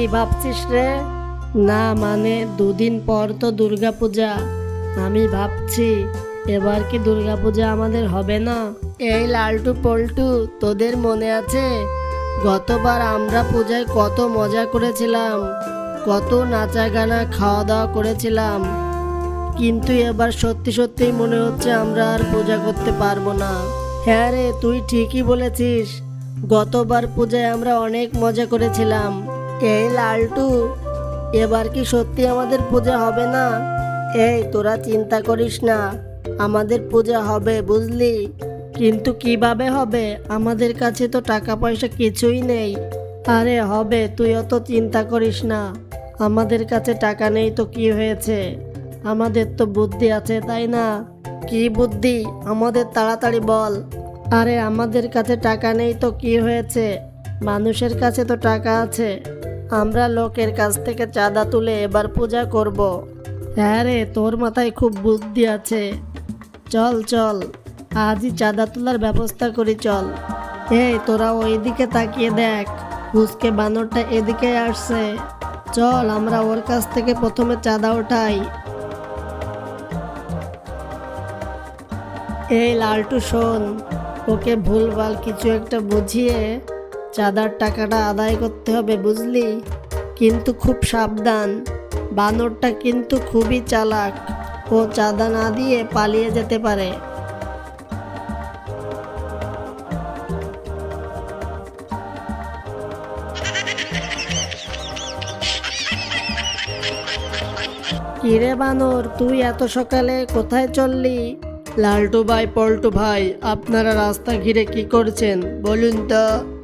কি ভাবছিস রে? না মানে দুদিন পর তো দুর্গাপূজা। আমি ভাবছি, এবার কি দুর্গাপূজা আমাদের হবে না? এই লালটু পল্টু, তোদের মনে আছে? গতবার আমরা পূজায় কত মজা করেছিলাম, কত নাচা গানা খাওয়া দাওয়া করেছিলাম। কিন্তু এবার সত্যি সত্যি মনে হচ্ছে আমরা আর পূজা করতে পারব না। হ্যাঁ রে, তুই ঠিকই বলেছিস। গতবার পূজায় আমরা অনেক মজা করেছিলাম। এই লালটু? এবার কি সত্যি আমাদের পূজা হবে না? এই, তোরা চিন্তা করিস না। আমাদের পূজা হবে, বুঝলি? কিন্তু কীভাবে হবে? আমাদের কাছে তো টাকা পয়সা কিছুই নেই। আরে, হবে, তুই অত চিন্তা করিস না। আমাদের কাছে টাকা নেই তো কি হয়েছে? আমাদের তো বুদ্ধি আছে, তাই না? কি বুদ্ধি? আমাদের তাড়াতাড়ি বল। আরে, আমাদের কাছে টাকা নেই তো কি হয়েছে? মানুষের কাছে তো টাকা আছে। আমরা লোকের কাছ থেকে চাঁদা তুলে এবার পূজা করব। হ্যাঁ রে, তোর মাথায় খুব বুদ্ধি আছে। চল চল, আজই চাঁদা তোলার ব্যবস্থা করি, চল। এই, তোরা ওইদিকে তাকিয়ে দেখ, হুসকে বানরটা এদিকে আসছে। চল, আমরা ওর কাছ থেকে প্রথমে চাঁদা ওঠাই। এই, লালটু, শোন, ওকে ভুলভাল কিছু একটা বুঝিয়ে চাঁদার টাকাটা আদায় করতে হবে, বুঝলি? কিন্তু খুব সাবধান। বানরটা কিন্তু খুবই চালাক। ও চাঁদা না দিয়ে পালিয়ে যেতে পারে। কিরে বানর, তুই এত সকালে কোথায় চললি? লালটু ভাই, পল্টু ভাই, আপনারা রাস্তা ঘিরে কি করছেন? বলুন তো।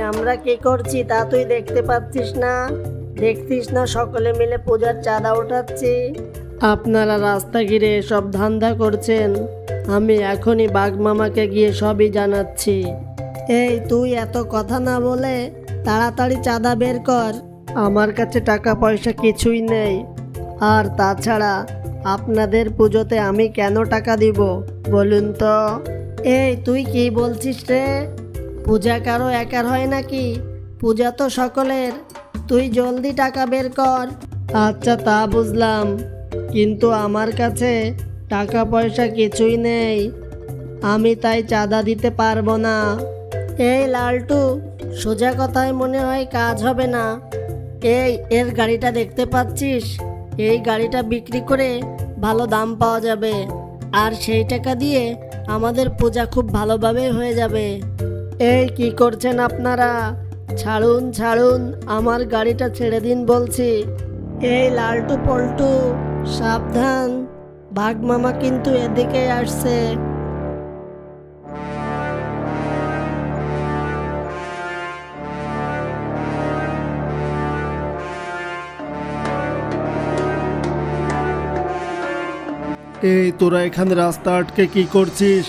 আমরা কি করছি তা তুই দেখতে পাচ্ছিস না? দেখছিস না সকলে মিলে পূজার চাঁদা ওঠাচ্ছি? আপনারা রাস্তা ঘিরে সব ধান্দা করছেন। আমি এখনই বাঘ মামাকে গিয়ে সবই জানাচ্ছি। এই, তুই এত কথা না বলে তাড়াতাড়ি চাঁদা বের কর। আমার কাছে টাকা পয়সা কিছুই নেই। আর তাছাড়া আপনাদের পুজোতে আমি কেন টাকা দিব বলুন তো? এই, তুই কি বলছিস রে? পূজা কারও একার হয় নাকি? পূজা তো সকলের। তুই জলদি টাকা বের কর। আচ্ছা তা বুঝলাম। কিন্তু আমার কাছে টাকা পয়সা কিছুই নেই। আমি তাই চাঁদা দিতে পারব না। এই লালটু, সোজা কথায় মনে হয় কাজ হবে না। এই, এর গাড়িটা দেখতে পাচ্ছিস? এই গাড়িটা বিক্রি করে ভালো দাম পাওয়া যাবে। আর সেই টাকা দিয়ে আমাদের পূজা খুব ভালোভাবে হয়ে যাবে। এই কি করছেন আপনারা? ছাড়ুন ছাড়ুন, আমার গাড়িটা ছেড়ে দিন বলছি। এই লালটু পল্টু, সাবধান, বাঘ মামা কিন্তু এদিকে আসছে। এই তোরা এখানে রাস্তা আটকে কি করছিস?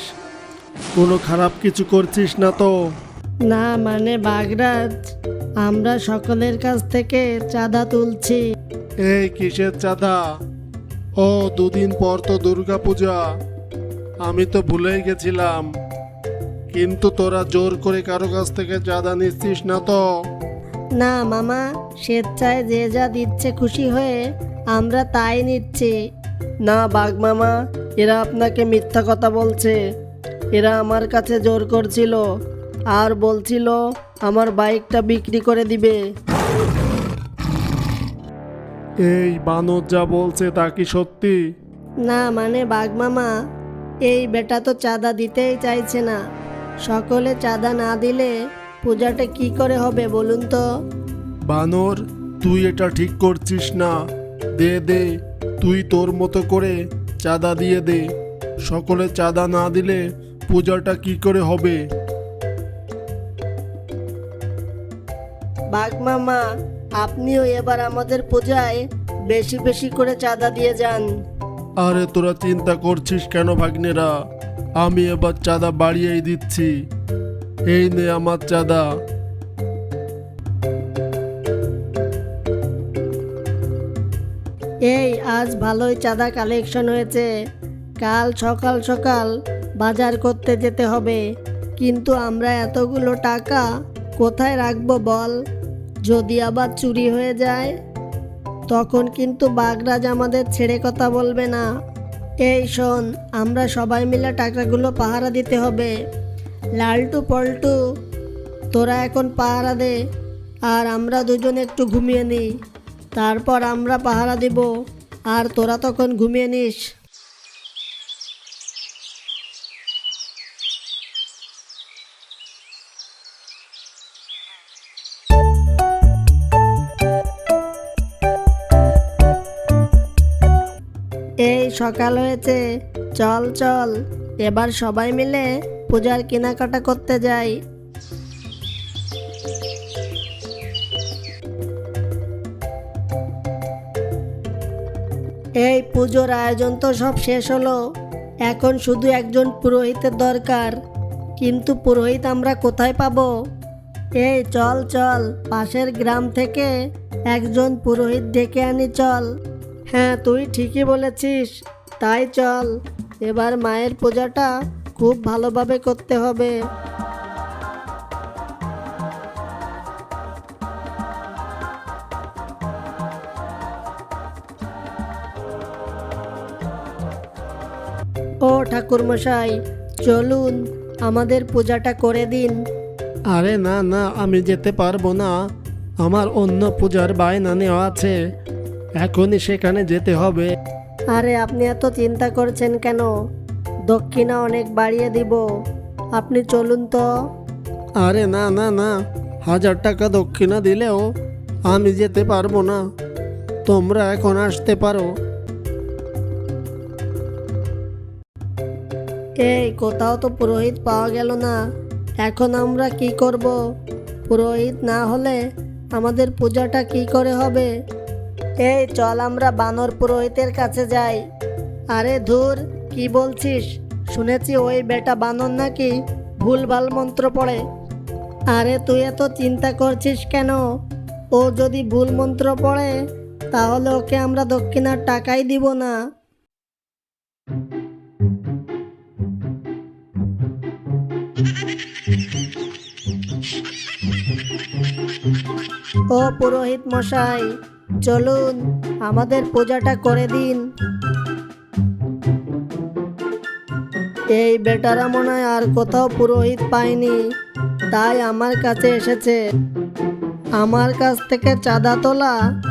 কোনো খারাপ কিছু করছিস না তো? না মানে বাগরাজ আমরা সকলের কাছ থেকে চাঁদা তুলছি। এই কিসের চাঁদা? ও দুদিন পর তো দুর্গা পূজা আমি তো ভুলেই গেছিলাম। কিন্তু তোরা জোর করে কারও কাছ থেকে চাঁদা নিচ্ছিস না তো? না মামা স্বেচ্ছায় যে যা দিচ্ছে খুশি হয়ে আমরা তাই নিচ্ছি। না বাঘ মামা এরা আপনাকে মিথ্যা কথা বলছে। এরা আমার কাছে জোর করছিল আর বলছিল আমার বাইকটা বিক্রি করে দিবে। এই বানর যা বলছে তা কি সত্যি? না মানে বাঘ মামা এই বেটা তো চাঁদা দিতেই চাইছে না। সকলে চাঁদা না দিলে পূজাটা কি করে হবে বলুন তো? বানর তুই এটা ঠিক করছিস না। দে দে তুই তোর মতো করে চাঁদা দিয়ে দে। সকলে চাঁদা না দিলে পূজাটা কি করে হবে? বাঘ মামা আপনিও এবার আমাদের পূজায় বেশি বেশি করে চাঁদা দিয়ে যান। আরে তোরা চিন্তা করছিস কেন ভাগ্নেরা? আমি এবার চাঁদা বাড়িয়েই দিচ্ছি। এই নে আমার চাঁদা। এই আজ ভালোই চাঁদা কালেকশন হয়েছে কাল সকাল সকাল বাজার করতে যেতে হবে। কিন্তু আমরা এতগুলো টাকা কোথায় রাখব বল? যদি আবার চুরি হয়ে যায়, তখন কিন্তু বাগরাজ আমাদের ছেড়ে কথা বলবে না। এই শোন, আমরা সবাই মিলে টাকাগুলো পাহারা দিতে হবে। লালটু পল্টু, তোরা এখন পাহারা দে, আর আমরা দুজন একটু ঘুমিয়ে নিই। তারপর আমরা পাহারা দিব, আর তোরা তখন ঘুমিয়ে নিস। এই সকাল হয়েছে। চল চল। এবার সবাই মিলে পূজার কেনাকাটা করতে যাই। এই পুজোর আয়োজন তো সব শেষ হলো। এখন শুধু একজন পুরোহিতের দরকার। কিন্তু পুরোহিত আমরা কোথায় পাবো? এই চল চল। পাশের গ্রাম থেকে একজন পুরোহিত ডেকে আনি, চল। হ্যাঁ তুই ঠিকই বলেছিস। তাই চল, এবার মায়ের পূজাটা খুব ভালোভাবে করতে হবে। ও ঠাকুরমশাই, চলুন, আমাদের পূজাটা করে দিন। আরে না না, আমি যেতে পারব না। আমার অন্য পূজার বায়না নেওয়া আছে। এখনই সেখানে যেতে হবে। আরে আপনি এত চিন্তা করছেন কেন? দক্ষিণা অনেক বাড়িয়ে দিব। আপনি চলুন তো। আরে না না না। হাজার টাকা দক্ষিণা দিলেও আমি যেতে পারব না। তোমরা এখন আসতে পারো। এই কোথাও তো পুরোহিত পাওয়া গেল না। এখন আমরা কি করব? পুরোহিত না হলে আমাদের পূজাটা কি করে হবে? এই চল আমরা বানর পুরোহিতের কাছে যাই। আরে ধুর, কি বলছিস? শুনেছি ওই বেটা বানর নাকি ভুলভাল মন্ত্র পড়ে। আরে তুই এত চিন্তা করছিস কেন? ও যদি ভুল মন্ত্র পড়ে, তাহলে ওকে আমরা দক্ষিণার টাকাই দিব না। ও পুরোহিত মশাই চলুন, আমাদের পূজাটা করে দিন। এই বেটারা মনে হয় আর কোথাও পুরোহিত পায়নি, তাই আমার কাছে এসেছে। আমার কাছ থেকে চাঁদা তোলা,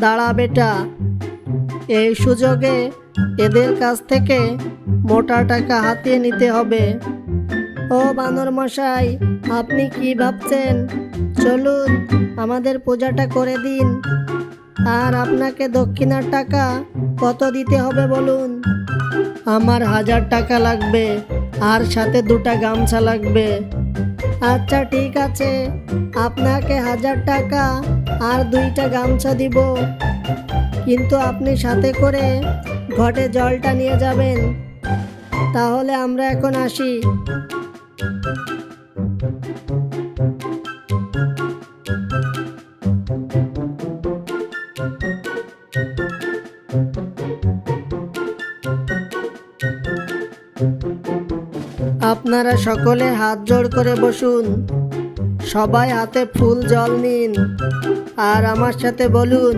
দাঁড়া বেটা। এই সুযোগে এদের কাছ থেকে মোটা টাকা হাতিয়ে নিতে হবে। ও বানর মশাই, আপনি কি ভাবছেন? চলুন, আমাদের পূজাটা করে দিন। আর আপনাকে দক্ষিণার টাকা কত দিতে হবে বলুন? আমার হাজার টাকা লাগবে, আর সাথে দুটা গামছা লাগবে। আচ্ছা ঠিক আছে। আপনাকে হাজার টাকা আর দুইটা গামছা দিব। কিন্তু আপনি সাথে করে ঘটে জলটা নিয়ে যাবেন। তাহলে আমরা এখন আসি। আপনারা সকলে হাত জোড় করে বসুন। সবাই হাতে ফুল জল নিন। আর আমার সাথে বলুন,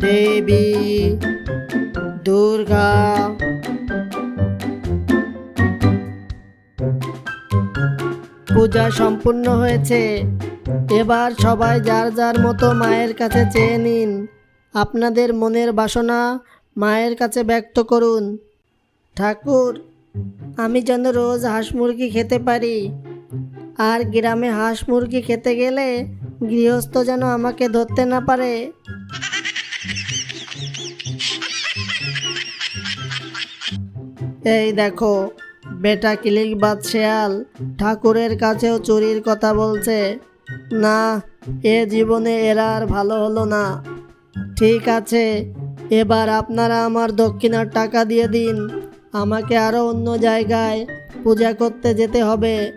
দেবী, দুর্গা, পূজা সম্পূর্ণ হয়েছে। এবার সবাই যার যার মতো মায়ের কাছে চেয়ে নিন। আপনাদের মনের বাসনা মায়ের কাছে ব্যক্ত করুন। ঠাকুর, আমি যেন রোজ হাঁস মুরগি খেতে পারি। আর গ্রামে হাঁস মুরগি খেতে গেলে গৃহস্থ যেন আমাকে ধরতে না পারে। এই দেখো, বেটা কিলিক বাদ শেয়াল ঠাকুরের কাছেও চুরির কথা বলছে। না, এ জীবনে এরা আর ভালো হলো না। ঠিক আছে, এবার আপনারা আমার দক্ষিণার টাকা দিয়ে দিন। আমাকে আরও অন্য জায়গায় পূজা করতে যেতে হবে।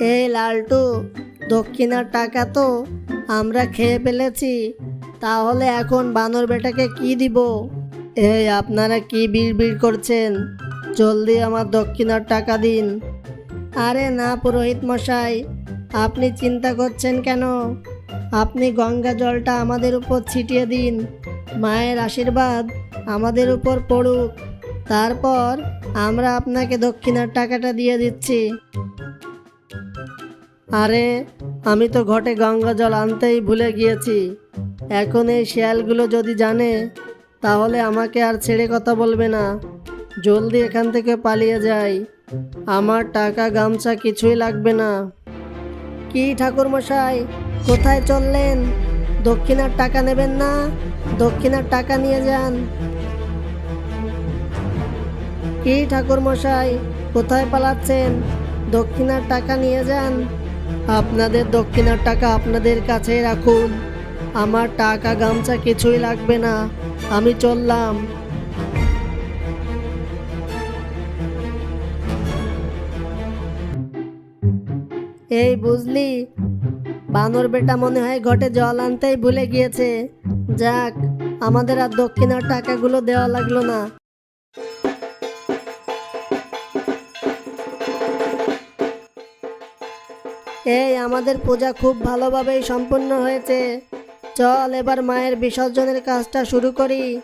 এই লালটু, দক্ষিণার টাকা তো আমরা খেয়ে ফেলেছি। তাহলে এখন বানর বেটাকে কি দিব? এই, আপনারা কি বিড় বিড় করছেন? জলদি আমার দক্ষিণার টাকা দিন। আরে না, পুরোহিত মশাই আপনি চিন্তা করছেন কেন? আপনি গঙ্গা জলটা আমাদের উপর ছিটিয়ে দিন। মায়ের আশীর্বাদ আমাদের উপর পড়ুক। তারপর আমরা আপনাকে দক্ষিণার টাকাটা দিয়ে দিচ্ছি। আরে, আমি তো ঘটে গঙ্গা জল আনতেই ভুলে গিয়েছি। এখন এই শিয়ালগুলো যদি জানে, তাহলে আমাকে আর ছেড়ে কথা বলবে না। জলদি এখান থেকে পালিয়ে যাই। আমার টাকা গামছা কিছুই লাগবে না। কি ঠাকুরমশাই? কোথায় চললেন? দক্ষিণার টাকা নেবেন না? দক্ষিণার টাকা নিয়ে যান। কি ঠাকুরমশাই, কোথায় পালাচ্ছেন? দক্ষিণার টাকা নিয়ে যান। আপনাদের দক্ষিণার টাকা আপনাদের কাছে রাখুন। আমার টাকা গামছা কিছুই লাগবে না। আমি চললাম। এই বুঝলি? বানর বেটা মনে হয় ঘটে জল আনতেই ভুলে গিয়েছে। যাক, আমাদের আর দক্ষিণার টাকাগুলো দেওয়া লাগল না। এই, আমাদের পূজা খুব ভালোভাবেই সম্পূর্ণ হয়েছে। চল, এবার মায়ের বিসর্জনের কাজটা শুরু করি।